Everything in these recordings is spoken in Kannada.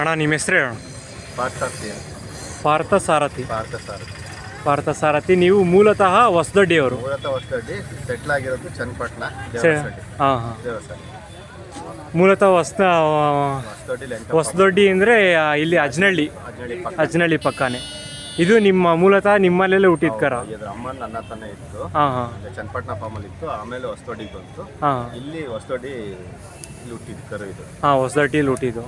ಅಣ್ಣ ನಿಮ್ಮ ಹೆಸರು ಹೇಳೋಣ ಪಾರ್ಥಾರ್ಥಿ ಪಾರ್ಥ ಸಾರಥಿ ಪಾರ್ಥ ಸಾರಥಿ ಪಾರ್ಥ ಸಾರಥಿ ನೀವು ಮೂಲತಃ ಹೊಸದೊಡ್ಡಿಯವರು. ಮೂಲತಃ ಹೊಸದಡ್ಡಿ ಸೆಟ್ಲ್ ಆಗಿರೋದು ಚನ್ನಪಟ್ಟಣ ಹಾಂ ಹಾಂ. ಮೂಲತಃ ಹೊಸ ಹೊಸದಡ್ಡಿ ಅಂದರೆ ಇಲ್ಲಿ ಅಜ್ನಳ್ಳಿ. ಅಜ್ನಳ್ಳಿ ಪಕ್ಕನೇ. ಇದು ನಿಮ್ಮ ಮೂಲತಃ ನಿಮ್ಮಲ್ಲೆಲ್ಲ ಹುಟ್ಟಿದ ಕರ? ಇದ್ರ ಅಮ್ಮನ ನನ್ನ ತಾನೇ ಇತ್ತು. ಹಾಂ ಹಾಂ. ಈಗ ಚನ್ನಪಟ್ಟಣ ಫಾರ್ಮಲ್ಲಿ ಇತ್ತು ಆಮೇಲೆ ಹೊಸದೊಡ್ಡಿಗೆ ಬಂತು. ಹಾಂ. ಇಲ್ಲಿ ಹೊಸದೊಡ್ಡಿ ಇಲ್ಲಿ ಹುಟ್ಟಿದ್ದು ಕರು ಇದು. ಹಾಂ ಹೊಸದಡ್ಡಿ ಹುಟ್ಟಿದ್ದು.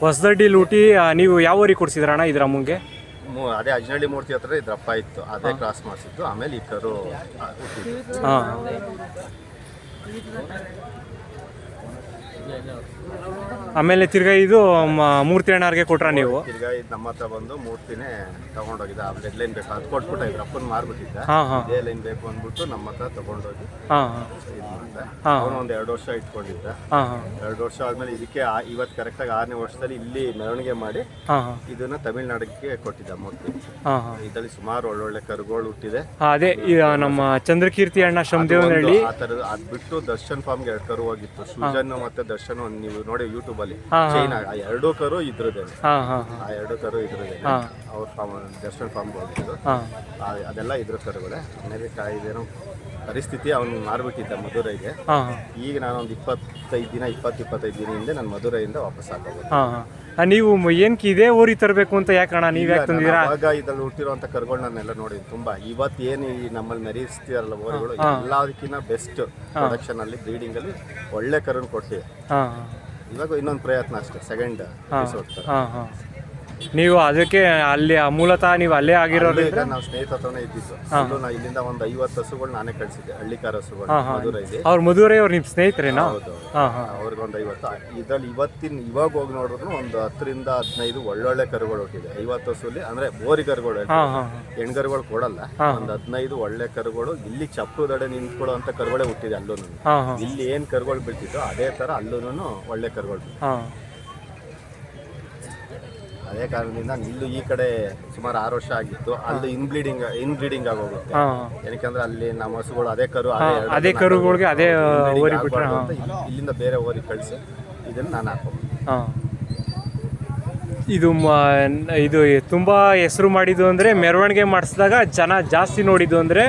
ಹೊಸದಡ್ಡಿಲಿ ಲೂಟಿ ಆ, ನೀವು ಯಾವ ಊರಿಗೆ ಕೊಡ್ಸಿದ್ರಣ್ಣ ಇದ್ರ ಅಮ್ಮಂಗೆ? ಮೂ- ಅದೇ ಅಜ್ನಳ್ಳಿ ಮೂರ್ತಿ ಹತ್ರ ಇದ್ರಪ್ಪ ಇತ್ತು. ಅದೇ ಕ್ರಾಸ್ ಮಾಡಿಸಿದ್ದು. ಆಮೇಲೆ ಈ ಕರು ಹುಟ್ಟಿದ್ದು. ಹಾಂ. ಆಮೇಲೆ ತಿರ್ಗಾ ಇದು ಮೂರ್ತಿ ಅಣ್ಣಾರ್ಗೆ ಕೊಟ್ರ ನೀವು? ತಿರ್ಗಾ ಇದು ನಮ್ಮ ಹತ್ರ ಬಂದು ಮೂರ್ತಿನೇ ತಗೊಂಡೋಗಿದ್ದ. ಆ ಡೆಡ್ ಲೈನ್ ಬೇಕು. ಅದು ಕೊಟ್ಬಿಟ್ಟ ಇದ್ರ ಅಪ್ಪನ ಮಾರ್ಬಿಟ್ಟಿದ್ದ. ಹಾಂ ಹಾಂ. ಇದೇ ಲೈನ್ ಬೇಕು ಅಂದ್ಬಿಟ್ಟು ನಮ್ಮ ಹತ್ರ ತಗೊಂಡೋಗಿ ಹಾಂ ಹಾಂ. ಇದು ಮಾಡ್ದೆ. ಹಾ. ಅವನು ಒಂದು ಎರಡು ವರ್ಷ ಇಟ್ಕೊಂಡಿದ್ದ. ಹಾಂ ಹಾಂ. ಎರಡು ವರ್ಷ ಆದ್ಮೇಲೆ ಇದಕ್ಕೆ ಆ- ಇವತ್ತು ಕರೆಕ್ಟಾಗಿ ಆರನೇ ವರ್ಷದಲ್ಲಿ ಇಲ್ಲಿ ಮೆರವಣಿಗೆ ಮಾಡಿ ಹಾಂ ಹಾಂ. ಇದನ್ನ ತಮಿಳ್ನಾಡಿಗೆ ಕೊಟ್ಟಿದ್ದ ಮೂರ್ತಿ. ಹಾಂ ಹಾಂ. ಇದರಲ್ಲಿ ಸುಮಾರು ಒಳ್ಳೊಳ್ಳೆ ಕರುಗಳು ಹುಟ್ಟಿದೆ. ಅದೇ ನಮ್ಮ ಚಂದ್ರಕೀರ್ತಿ ಅಣ್ಣ ಶಂದೇವನಹಳ್ಳಿ ಆ ಥರದ ಅದ್ ಬಿಟ್ಟು ದರ್ಶನ್ ಫಾರ್ಮ್ಗೆ ಎರಡು ಕರು ಹೋಗಿತ್ತು. ಸುಜನ್ ಮತ್ತೆ ದರ್ಶನ್. ಒಂದ್ ನೀವು ನೋಡಿ ಯೂಟ್ಯೂಬ್ ಅಲ್ಲಿ. ಚೈನಾ ಆ ಎರಡೂ ಕರು ಇದ್ರದೇ ಹಾಂ ಹಾಂ ಹಾಂ. ಆ ಎರಡು ಕರು ಇದ್ರದ್ದೇನೆ ಹಾ. ಅವ್ರ ಫಾರ್ಮ್ ದರ್ಶನ್ ಫಾರ್ಮ್ ಹೋಗಿದ್ರು ಅದೆಲ್ಲ ಇದ್ರ ಕರುಗಳೇ ಆಮೇಲೆ ಕಾ- ಇದೇನೋ ಪರಿಸ್ಥಿತಿ ಅವ್ನು ಮಾರ್ಬಿಟ್ಟಿದ್ದ ಮಧುರೈಗೆ. ಹಾಂ ಹಾಂ. ಈಗ ನಾನೊಂದು ಇಪ್ಪತ್ತೈದು ದಿನ ಇಪ್ಪತ್ತು ಇಪ್ಪತ್ತೈದು ದಿನ ಹಿಂದೆ ನಾನು ಮಧುರೈಯಿಂದ ವಾಪಸ್ ಹಾಕೋದು ಹಾಂ ಹಾಂ. ನೀವು ಏನಕ್ಕೆ ಇದೇ ಊರಿ ತರಬೇಕು ಅಂತ ಯಾಕಣ್ಣ ನೀವು ಯಾಕೆ ತಂದಿರಾ ಅವಾಗ ಇದ್ರಲ್ಲಿ ಹುಟ್ಟಿರುವಂತ ಕರುಗಳನ್ನೆಲ್ಲ ನೋಡಿ ತುಂಬಾ. ಇವತ್ತು ಏನು ಈ ನಮ್ಮಲ್ಲಿ ಮೆರೀಸ್ತಿರಲ್ಲ ಓರಿಗಳು ಎಲ್ಲದಕ್ಕಿಂತ ಬೆಸ್ಟ್ ಪ್ರೊಡಕ್ಷನ್ ಅಲ್ಲಿ ಬ್ರೀಡಿಂಗ್ ಅಲ್ಲಿ ಒಳ್ಳೆ ಕರುನ್ ಕೊಟ್ಟಿವೆ. ಹಾಂ ಇವಾಗ ಇನ್ನೊಂದು ಪ್ರಯತ್ನ ಅಷ್ಟೇ ಸೆಕೆಂಡ್ ಎಪಿಸೋಡ್ ತರ. ಹಾಂ ಹಾಂ. ನೀವು ಅದಕ್ಕೆ ಅಲ್ಲಿ ಮೂಲತಃ ನೀವು ಅಲ್ಲೇ ಆಗಿರೋದು ಈಗ ನಾವು ಸ್ನೇಹಿತರನೇ ಇದ್ದಿದ್ದು. ಅಲ್ಲೂ ನಾ ಇಲ್ಲಿಂದ ಒಂದು ಐವತ್ತು ಹಸುಗಳು ನಾನೇ ಕಳಿಸಿದ್ದೆ ಹಳ್ಳಿಕಾರ ಹಸುಗಳು ಮಧುರೈಲಿ. ಅವ್ರ ಮದುವೆ ಅವ್ರು ನಿಮ್ಮ ಸ್ನೇಹಿತರೇನಾ? ಹೌದು ಅವ್ರಿಗೆ ಒಂದು ಐವತ್ತು. ಇದ್ರಲ್ಲಿ ಇವತ್ತಿನ ಇವಾಗ ಹೋಗಿ ನೋಡಿದ್ರು ಒಂದು ಹತ್ತರಿಂದ ಹದಿನೈದು ಒಳ್ಳೊಳ್ಳೆ ಕರುಗಳು ಹುಟ್ಟಿದೆ. ಐವತ್ತು ಹಸುಲಿ ಅಂದ್ರೆ ಬೋರಿ ಕರುಗಳು ಹೆಣ್ಗರುಗಳು ಕೊಡಲ್ಲ. ಒಂದು ಹದಿನೈದು ಒಳ್ಳೆ ಕರುಗಳು ಇಲ್ಲಿ ಚಪ್ಪುದಡೆ ನಿಂತ್ಕೊಳ್ಳುವಂತ ಕರುಗಳೇ ಹುಟ್ಟಿದೆ ಅಲ್ಲೂ ಇಲ್ಲಿ ಏನ್ ಕರುಗಳು ಬಿಡ್ತಿದ್ರು ಅದೇ ತರ ಅಲ್ಲೂ ಒಳ್ಳೆ ಕರುಗಳು ಅದೇ ಕಾರಣದಿಂದ ನಿಲ್ಲು ಈ ಕಡೆ ಸುಮಾರು ಆರು ವರ್ಷ ಆಗಿತ್ತು. ಅಲ್ಲಿ ಇನ್ ಇನ್ಬ್ಲೀಡಿಂಗ್ ಇನ್ ಬ್ಲೀಡಿಂಗ್ ಆಗೋಗುತ್ತೆ ಏನಕ್ಕಂದ್ರೆ ಅಲ್ಲಿ ನಮ್ಮ ಹಸುಗಳು ಅದೇ ಕರು ಅದೇ ಕರುಗಳಿಗೆ ಅದೇ ಓರಿ ಇಲ್ಲಿಂದ ಬೇರೆ ಓರಿ ಕಳಿಸಿ ಇದನ್ನ ನಾನು ಹಾಕೋದು ಹಾಂ. ಇದು ಇದು ತುಂಬ ಹೆಸರು ಮಾಡಿದ್ದು ಅಂದರೆ ಮೆರವಣಿಗೆ ಮಾಡಿಸಿದಾಗ ಜನ ಜಾಸ್ತಿ ನೋಡಿದ್ದು ಅಂದರೆ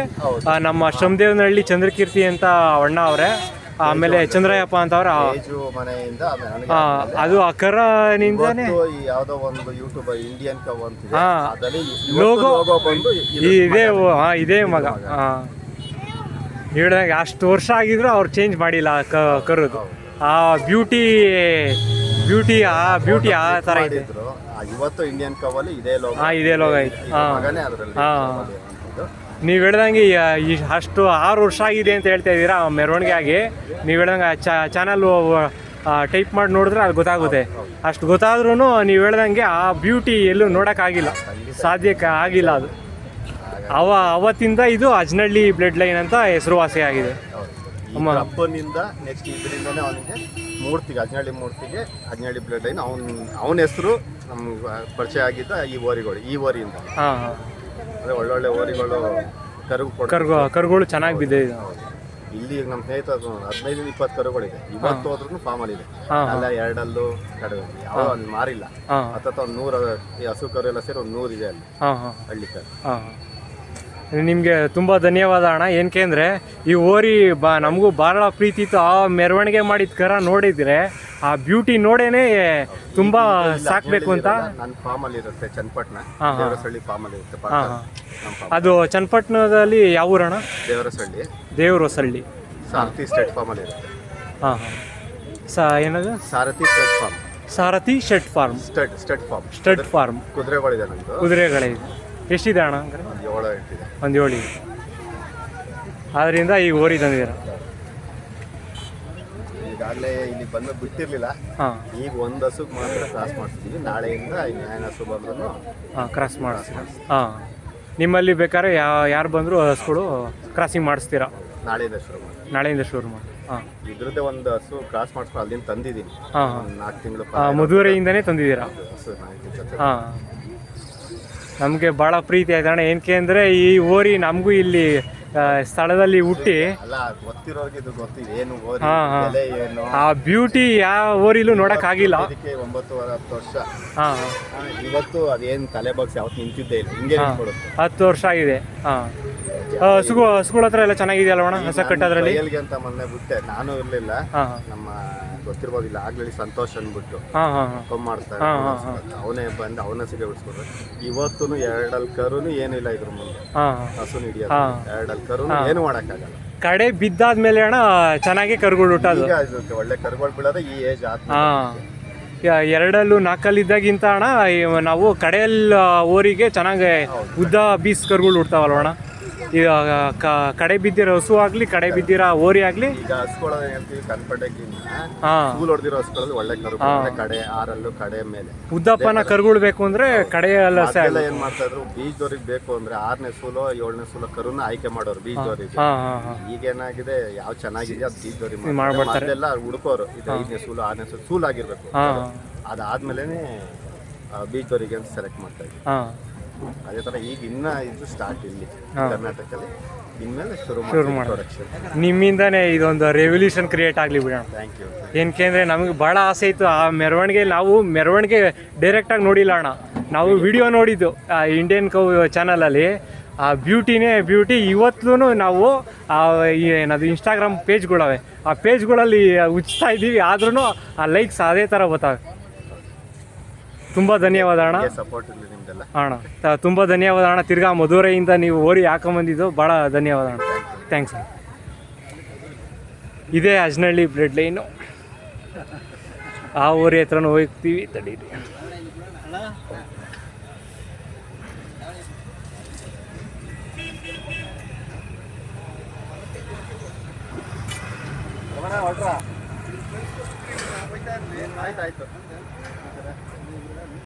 ನಮ್ಮ ಶ್ರಮದೇವನಹಳ್ಳಿ ಚಂದ್ರಕೀರ್ತಿ ಅಂತ ಅಣ್ಣ ಅವರೇ ಆಮೇಲೆ ಚಂದ್ರಯ್ಯಪ್ಪ ಅಂತ ಅವ್ರ ಏಜು ಮನೆಯಿಂದ ಆಮೇಲೆ ನನಗೆ ಅದು ಈ ಯಾವ್ದೋ ಒಂದು ಯೂಟ್ಯೂಬ್ ಇಂಡಿಯನ್ ಕವ್ ಹಾ. Logo- ಬಂದು ಇದು ಇದೇ ಹಾಂ ಇದೇ ಮಗ. ಹಾಂ. ಹೇಳಿದಾಗ ಅಷ್ಟು ವರ್ಷ ಆಗಿದ್ರು ಅವ್ರು ಚೇಂಜ್ ಮಾಡಿಲ್ಲ ಆ ಕ ಕರುದು. ಆ ಬ್ಯೂಟಿ ಬ್ಯೂಟಿ ಆ ಬ್ಯೂಟಿ ಆ ಥರ ಇದೆ. ಮಾಡಿದ್ರು. ಆ ಇವತ್ತು ಇಂಡಿಯನ್ ಕವ್ ಅಲ್ಲಿ ಇದೇ ಲೋಗೋ ಹಾಂ ಇದೇ ಲೋಗ ಐತೆ ಹಾ ಮಗನೇ ಅದರಲ್ಲಿ ಹಾಂ. ನೀವು ಹೇಳ್ದಂಗೆ ಈ ಅಷ್ಟು ಆರು ವರ್ಷ ಆಗಿದೆ ಅಂತ ಹೇಳ್ತಾ ಇದ್ದೀರಾ ಮೆರವಣಿಗೆ ಆಗಿ ನೀವು ಹೇಳ್ದಂಗೆ ಚಾನಲ್ ಟೈಪ್ ಮಾಡಿ ನೋಡಿದ್ರೆ ಅದು ಗೊತ್ತಾಗುತ್ತೆ. ಅಷ್ಟು ಗೊತ್ತಾದ್ರೂ ನೀವು ಹೇಳ್ದಂಗೆ ಆ ಬ್ಯೂಟಿ ಎಲ್ಲೂ ನೋಡೋಕ್ಕಾಗಿಲ್ಲ. ಸಾಧ್ಯಕ್ಕೆ ಆಗಿಲ್ಲ ಅದು. ಅವ ಅವತ್ತಿಂದ ಇದು ಅಜ್ನಳ್ಳಿ ಬ್ಲಡ್ ಲೈನ್ ಅಂತ ಹೆಸರುವಾಸಿ ಆಗಿದೆ. ಅಪ್ಪನಿಂದ ನೆಕ್ಸ್ಟ್ ಇದರಿಂದನೇ ಅವನಿಗೆ ಮೂರ್ತಿಗೆ ಅಜ್ನಳ್ಳಿ ಮೂರ್ತಿಗೆ ಅಜ್ನಳ್ಳಿ ಬ್ಲಡ್ ಲೈನ್ ಅವನ್ ಅವನ ಹೆಸರು ನಮ್ಗೆ ಪರಿಚಯ ಆಗಿದ್ದ ಈ ಓರಿಗಳು ಈ ಓರಿಯಿಂದ ಹಾಂ ಹಾಂ. ಅಂದ್ರೆ ಒಳ್ಳೊಳ್ಳೆ ಓರಿಗಳು ಕರುಗು ಕೊಡ ಕರ್ಗೋ ಕರುಗಳು ಚೆನ್ನಾಗಿ ಬಿದ್ದಿದೆ ಇಲ್ಲಿ ಈಗ ನಮ್ಮ ಸ್ನೇಹಿತ ಹದಿನೈದು ಇಪ್ಪತ್ತು ಕರುಗಳಿದೆ. ಇವತ್ತು ಹೋದ್ರೂ ಫಾರ್ಮಲ್ಲಿ ಇದೆ. ಅಲ್ಲ ಎರಡಲ್ಲೂ ಕಡಿಮೆ ಯಾವ ಅಲ್ಲಿ ಮಾರಿಲ್ಲ. ಅಥವಾ ಹತ್ತತ್ತ ಒಂದು ನೂರ ಈ ಹಸು ಕರು ಎಲ್ಲ ಸೇರಿ ಒಂದು ನೂರು ಇದೆ ಅಲ್ಲಿ. ಹಳ್ಳಿ ಕರು. ನಿಮ್ಗೆ ನಿಮಗೆ ತುಂಬ ಧನ್ಯವಾದ ಅಣ್ಣ. ಏನಕ್ಕೆ ಅಂದರೆ ಈ ಓರಿ ಬಾ ನಮಗೂ ಭಾಳ ಪ್ರೀತಿ ಇತ್ತು. ಆ ಮೆರವಣಿಗೆ ಮಾಡಿದ ಕರ ನೋಡಿದರೆ ಆ ಬ್ಯೂಟಿ ನೋಡೇನೆ ತುಂಬಾ ಸಾಕ್ಬೇಕು ಅಂತ? ನನ್ನ ಫಾರ್ಮಲ್ಲಿ ಇರುತ್ತೆ ಚನ್ನಪಟ್ಟಣ. ದೇವರಸಳ್ಳಿ ಫಾರ್ಮಲ್ಲಿ ಇರುತ್ತೆ ಪಕ್ಕ ಹಾಂ. ಹಾಂ ಅದು ಚನ್ನಪಟ್ಟಣದಲ್ಲಿ ಯಾವ ಊರಣ್ಣ? ದೇವರಸಳ್ಳಿ ದೇವರಸಳ್ಳಿ ಸಾರಥಿ ಸ್ಟೇಟ್ ಫಾರ್ಮಲ್ಲಿ ಇರುತ್ತೆ. ಹಾಂ ಹಾಂ. ಸ ಏನದು? Sarathi state farm Sarathi shed farm stud stud farm stud farm ಕುದುರೆಗಳಿದೆ ನಮ್ಮದು ಕುದುರೆಗಳಿದೆ. ಎಷ್ಟಿದೆ ಅಣ್ಣ ಹಂಗಾರೆ? ಒಂದು ಏಳು ಎಂಟಿದೆ. ಒಂದು ಏಳು ಇದೆ ಆದ್ದರಿಂದ ಈಗ ಓರಿ ತಂದಿದ್ದೀರ? ಈಗಾಗಲೇ ಇಲ್ಲಿ ಬಂದು ಬಿಟ್ಟಿರಲಿಲ್ಲ. ಹಾಂ. ಈಗ ಒಂದು ಹಸುಗೆ ಮಾತ್ರ ಕ್ರಾಸ್ ಮಾಡ್ತಿದ್ದೀವಿ ನಾಳೆಯಿಂದ ನ್ಯಾಯ ಹಸು ಬಂದ್ರೂ ಹಾಂ ಕ್ರಾಸ್ ಮಾಡಿಸ್ತೀರಾ ಹಾಂ. ನಿಮ್ಮಲ್ಲಿ ಬೇಕಾದ್ರೆ ಯಾ ಯಾರು ಬಂದರೂ ಹಸುಗಳು ಕ್ರಾಸಿಂಗ್ ಮಾಡಿಸ್ತೀರಾ? ನಾಳೆಯಿಂದ ಶುರು ಮಾಡಿ ನಾಳೆಯಿಂದ ಶುರು ಮಾಡಿ ಹಾಂ. ಇದ್ರದ್ದೇ ಒಂದು ಹಸು ಕ್ರಾಸ್ ಮಾಡಿಸ್ಕೊಂಡು ಅಲ್ಲಿಂದ ತಂದಿದ್ದೀನಿ. ಹಾಂ ಹಾಂ. ನಾಲ್ಕು ತಿಂಗಳು ಮಧುರೆಯಿಂದನೇ ತಂದಿದ್ದೀರಾ? ಹಸು ನಾಲ್ಕು ಜೊತೆ ಹಾಂ. ನಮಗೆ ಭಾಳ ಪ್ರೀತಿ ಆಯ್ತು ಅಣ್ಣ ಏನಕ್ಕೆ ಅಂದರೆ ಈ ಓರಿ ನಮಗೂ ಇಲ್ಲಿ ಸ್ಥಳದಲ್ಲಿ ಹುಟ್ಟಿ. ಆ ಬ್ಯೂಟಿ ಯಾವ ಊರಿಲೂ ನೋಡಕ್ ಆಗಿಲ್ಲ. ಇವತ್ತು ಅದೇನ್ ತಲೆ ಬಾಕ್ಸ್ ಯಾವತ್ತು ನಿಂತಿದ್ದೇ ಇಲ್ಲ. ಹಿಂಗೆ ಹತ್ತು ವರ್ಷ ಆಗಿದೆ. ಹಾ. ಹಸುಗಳ ಹತ್ರ ಎಲ್ಲ ಚೆನ್ನಾಗಿದೆಯಲ್ಲ ಅಣ್ಣ ಹೊಸ ಕಟ್ಟದ್ರಲ್ಲಿ? ಟ್ರಯಲ್ಗೆ ಅಂತ ಮೊನ್ನೆ ಬಿಟ್ಟೆ. ನಾನು ಇರ್ಲಿಲ್ಲ. ನಮ್ಮ ಗೊತ್ತಿರ್ಬೋದಿಲ್ಲ. ಆಗ್ಲಿ ಸಂತೋಷ್ ಅಂದ್ಬಿಟ್ಟು ಹಾಂ ಹಾಂ ಹಾಂ. ಕಮ್ಮಿ ಮಾಡ್ತಾರೆ. ಅವನೇ ಬಂದು ಅವನ ಸಿಗ ಬಿಡಿಸ್ಕೊಡ್ರು ಇವತ್ತು ಎರಡಲ್ ಕರುನು ಏನಿಲ್ಲ ಇದ್ರ ಮುಂದೆ. ಹಾಂ ಹಸು ಹಿಡಿಯೋದು ಹಾ. ಎರಡಲ್ ಕರುನು ಏನು ಮಾಡಕ್ಕಾಗಲ್ಲ. ಕಡೆ ಬಿದ್ದಾದ್ಮೇಲೆ ಅಣ್ಣ ಚೆನ್ನಾಗಿ ಕರುಗಳು ಹುಟ್ಟೋದು ಈಗ ಒಳ್ಳೆ ಕರುಗಳು ಬೀಳೋದೇ ಈ ಏಜ್ ಆತ ಎರಡಲ್ಲೂ ನಾಲ್ಕಲ್ಲಿದ್ದಾಗಿಂತ ಅಣ್ಣ ನಾವು ಕಡೆಯಲ್ಲಿ ಓರಿಗೆ ಚೆನ್ನಾಗಿ ಉದ್ದ ಬೀಸ್ ಕರುಗಳು ಹುಡ್ತಾವಲ್ವ ಅಣ್ಣ? ಈಗ ಕಡೆ ಬಿದ್ದಿರೋ ಹಸು ಆಗಲಿ ಕಡೆ ಬಿದ್ದಿರೋ ಓರಿ ಆಗಲಿ. ಈಗ ಹಸ್ಕೊಳ್ಳೋದು ಹೇಳ್ತೀವಿ ಕನ್ಪಟೆಗಿನ್ನ ಹಾಂ. ಸ್ಕೂಲ್ ಹೊಡೆದಿರೋ ಹಸ್ಕೊಳ್ಳೋದು ಒಳ್ಳೆ ಕರು. ಕಡೆ ಆರಲ್ಲೂ ಕಡೆ ಮೇಲೆ. ಉದ್ದಪ್ಪನ ಕರುಗಳು ಬೇಕು ಅಂದರೆ ಕಡೆಯಲ್ಲ ಸ ಎಲ್ಲ ಏನ್ ಮಾಡ್ತಾ ಇದ್ರು ಬೀಜದವ್ರಿಗೆ ಬೇಕು ಅಂದ್ರೆ ಆರನೇ ಸೂಲೋ ಏಳನೇ ಸೂಲೋ ಕರುನ ಆಯ್ಕೆ ಮಾಡೋರು ಬೀಜದವ್ರಿಗೆ ಹಾಂ ಹಾಂ ಹಾಂ. ಈಗೇನಾಗಿದೆ ಯಾವ ಚೆನ್ನಾಗಿದೆ ಅದು ಬೀಜದವ್ರಿಗೆ ಮಾಡ್ಬಿಡ್ತಾರೆ. ಎಲ್ಲ ಹುಡುಕೋರು. ಇದು ಐದನೇ ಸೂಲು ಆರನೇ ಸೂಲು ಸೂಲ್ ಆಗಿರ್ಬೇಕು ಹಾಂ. ಅದಾದ್ಮೇಲೆನೆ ಬೀಜದವರಿಗೆ ಅಂತ ಸೆಲೆಕ್ಟ್ ಮಾಡ್ತಾ ಇದ್ವಿ. ಹಾಂ. ಅದೇ ತರ ಈಗ ಇನ್ನ ಇದು ಸ್ಟಾರ್ಟ್ ಇಲ್ಲಿ ಕರ್ನಾಟಕದಲ್ಲಿ. ಇನ್ಮೇಲೆ ಶುರು ಶುರು ಮಾಡಿ ಮಾಡೋದು. ಪ್ರೊಡಕ್ಷನ್ ನಿಮ್ಮಿಂದನೇ ಇದೊಂದು ರೆವಲ್ಯೂಷನ್ ಕ್ರಿಯೇಟ್ ಆಗಲಿ ಬಿಡೋಣ. ಥ್ಯಾಂಕ್ ಯು ಏನಕ್ಕೆ ನಮಗೆ ಭಾಳ ಆಸೆ ಇತ್ತು. ಆ ಮೆರವಣಿಗೆ ನಾವು ಮೆರವಣಿಗೆ ಡೈರೆಕ್ಟಾಗಿ ನೋಡಿಲ್ಲ ಅಣ್ಣ. ನಾವು ವಿಡಿಯೋ ನೋಡಿದ್ದು ಆ ಇಂಡಿಯನ್ ಕೌ ಚಾನಲಲ್ಲಿ ಆ ಬ್ಯೂಟಿನೇ ಬ್ಯೂಟಿ ಇವತ್ತೂ ನಾವು ಆ ಏನದು ಇನ್ಸ್ಟಾಗ್ರಾಮ್ ಪೇಜ್ಗಳವೆ ಆ ಪೇಜ್ಗಳಲ್ಲಿ ಉಚ್ತಾ ಇದ್ದೀವಿ ಆದ್ರೂ ಆ ಲೈಕ್ಸ್ ಅದೇ ಥರ ಬರ್ತಾವೆ. ತುಂಬ ಧನ್ಯವಾದ ಅಣ್ಣ. ಸಪೋರ್ಟ್ ಇರಲಿ ನಿಮ್ದೆಲ್ಲ. ಅಣ್ಣ ತ- ತುಂಬ ಧನ್ಯವಾದ ಅಣ್ಣ. ತಿರ್ಗಾ ಮಧುರೈಯಿಂದ ನೀವು ಓರಿ ಹಾಕೊಂಬಂದಿದ್ದು ಭಾಳ ಧನ್ಯವಾದ ಅಣ್ಣ. ಥ್ಯಾಂಕ್ಸ್ ಅಣ್ಣ. ಇದೇ ಅಜ್ನಳ್ಳಿ ಬ್ಲಡ್ ಲೈನು ಆ ಊರಿ ಹತ್ರನೂ ಹೋಗ್ತೀವಿ ತಡೀರಿ. ಆಯ್ತಾಯ್ತು.